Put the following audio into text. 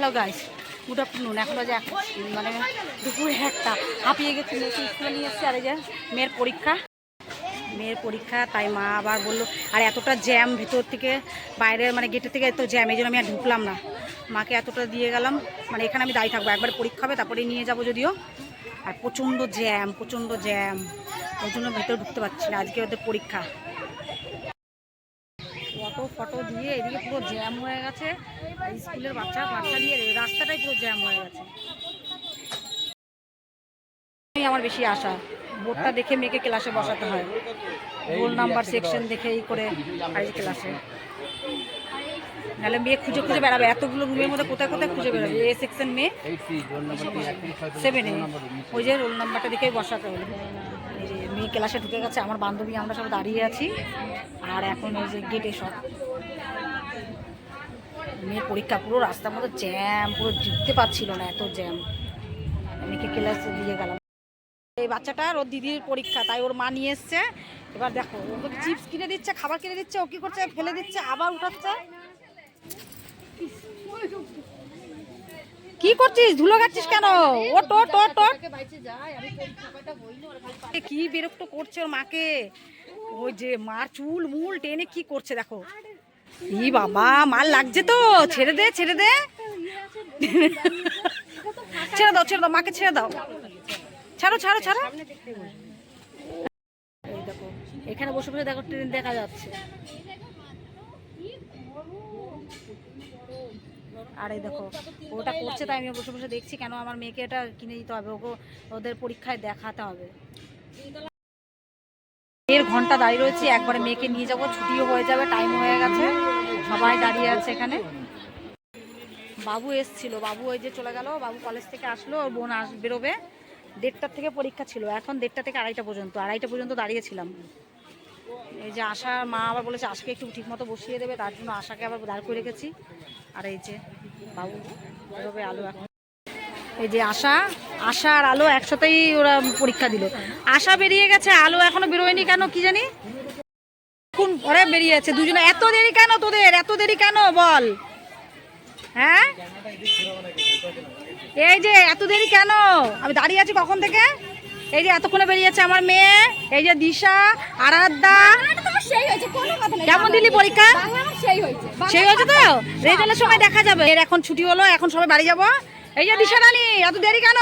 Hello guys good afternoon এখন এক মানে দুপুরে একটা। হাঁপিয়ে গেছি মেয়েকে স্কুলে নিয়ে এসেছি। আর যে মেয়ের পরীক্ষা। মেয়ের পরীক্ষা, তাই মা আবার বলল, আর এতটা জ্যাম ভেতর থেকে, বাইরের মানে গেটের থেকে এত জ্যাম এই জন্য আমি আর ঢুকলাম না। মাকে এতটা দিয়ে গেলাম। মানে এখানে আমি দাঁড়িয়ে থাকব। একবার পরীক্ষা হবে তারপরে নিয়ে যাব যদিও। আর প্রচণ্ড জ্যাম প্রচণ্ড জ্যাম ওই জন্য ভেতরে ঢুকতে পারছি না। আজকে ওদের পরীক্ষা। অটো ফটো দিয়ে এদিকে পুরো জ্যাম হয়ে গেছে। স্কুলের বাচ্চা বাচ্চা দিয়ে রাস্তাটাই পুরো জ্যাম হয়ে গেছে। আমার বেশি আশা। বোর্ডটা দেখে মেয়েকে ক্লাসে বসাতে হয়। রোল নাম্বার সেকশন দেখে এই করে ক্লাসে নাহলে মেয়ে খুঁজে খুঁজে বেড়াবে। এতগুলো রুমের মধ্যে কোথায় কোথায় খুঁজে বেড়াবে? এ সেকশন মেয়ে? সেভেনে ওই যে রোল নাম্বারটা দেখেই বসাতে হলো। মেয়ে ক্লাসে ঢুকে গেছে, আমার বান্ধবী, আমরা সব দাঁড়িয়ে আছি। আর এখন ওই যে গেটে সব। মেয়ের পরীক্ষা পুরো রাস্তার মধ্যে জ্যাম পুরো ঢুকতে পারছিল না, এত জ্যাম মেয়েকে ক্লাসে দিয়ে গেলাম। এই বাচ্চাটার ওর দিদির পরীক্ষা, তাই ওর মা নিয়ে এসছে। এবার দেখো ওকে চিপস কিনে দিচ্ছে, খাবার কিনে দিচ্ছে, ও কি করছে? ফেলে দিচ্ছে, আবার উঠাচ্ছে। কি করছিস? ধুলো খাচ্ছিস কেন? ওট ওট ওট এ কি বিরক্ত করছে ওর মাকে? ওই যে মার চুল, মুল টেনে কি করছে দেখো। ই বাবা মার লাগছে তো। ছেড়ে দে ছেড়ে দে। ছেড়ে দাও ছেড়ে দাও, মাকে ছেড়ে দাও। ছাড়ো ছাড়ো ছাড়ো। এখানে বসে বসে দেখো, ট্রেন দেখা যাচ্ছে। আর এই দেখো, ওটা করছে তাই আমি বসে বসে দেখছি কেন আমার মেয়েকে এটা কিনে দিতে হবে, ওকে ওদের পরীক্ষায় দেখাতে হবে। দেড় ঘণ্টা দাঁড়িয়ে রয়েছি, একবারে মেয়েকে নিয়ে যাব, ছুটিও হয়ে যাবে টাইম হয়ে গেছে, সবাই দাঁড়িয়ে আছে এখানে। বাবু এসছিল, বাবু ওই যে চলে গেল, বাবু কলেজ থেকে আসলো, ওর বোন আস, বেরোবে। দেড়টার থেকে পরীক্ষা ছিল, এখন দেড়টা থেকে আড়াইটা পর্যন্ত আড়াইটা পর্যন্ত দাঁড়িয়েছিলাম। এই যে আশার মা আবার বলেছে আশাকে একটু ঠিক মতো বসিয়ে দেবে, তার জন্য আশাকে আবার দাঁড় করে রেখেছি। আর এই যে আলো এখন। এই যে আশা আশা আর আলো একসাথেই ওরা পরীক্ষা দিল। আশা বেরিয়ে গেছে আলো এখনও বেরোয়নি কেন কি জানি? কোন ওরা বেরিয়েছে দুজনে। এত দেরি কেন তোদের? এত দেরি কেন? বল। হ্যাঁ? এই যে এত দেরি কেন? আমি দাঁড়িয়ে আছি কখন থেকে? এই যে এতক্ষণে বেরিয়েছে আমার মেয়ে। এই যে দিশা আরাধ্যা। কেমন দিলি পরীক্ষা? সেই হয়েছে। তো? রেজাল্টের সময় দেখা যাবে। এর এখন ছুটি হলো এখন সবাই বাড়ি যাব। এই যে দিশা রানী এত দেরি কেন?